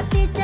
i ti.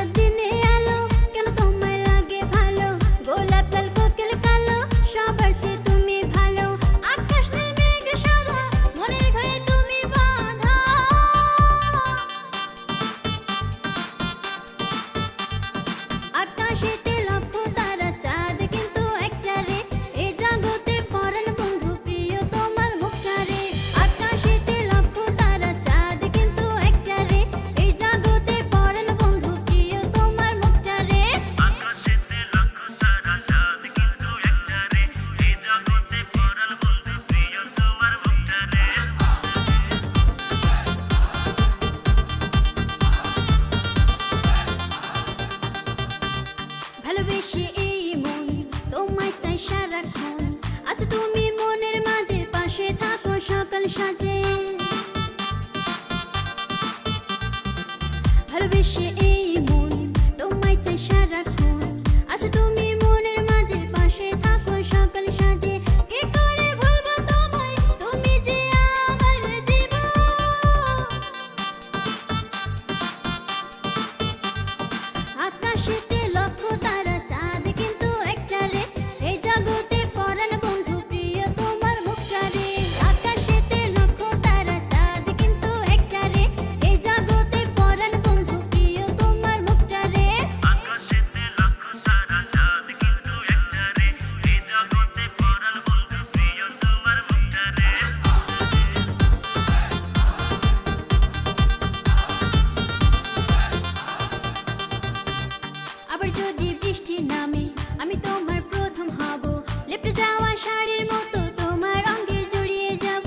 আবার যদি বৃষ্টি নামে, আমি তোমার প্রথম হব। লেপটে যাওয়া শাড়ির মতো তোমার অঙ্গে জড়িয়ে যাব।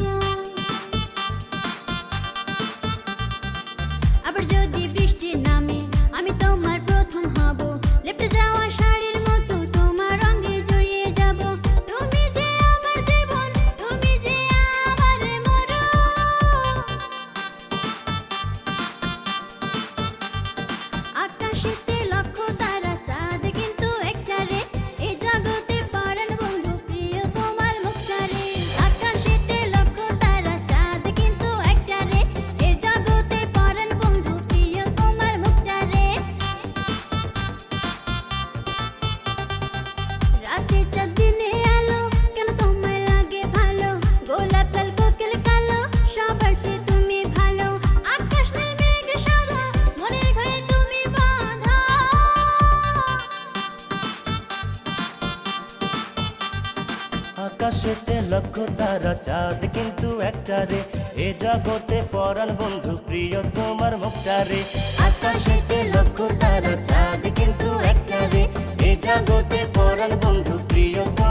আবার যদি বৃষ্টি নামে, আমি তোমার প্রথম হব। লেপটে যাওয়া শাড়ির মতো তোমার অঙ্গে জড়িয়ে যাব। তুমি যে আমার জীবন, তুমি যে আমার মরণ। আকাশে আকাশেতে লক্ষ তারা চাঁদ কিন্তু একটা রে। এ জগতে পরাণ বন্ধু, প্রিয় তোমার মুখটা রে। আকাশেতে লক্ষ তারা চাঁদ কিন্তু একটা রে। এ জগতে পরাণ বন্ধু, প্রিয় তোমার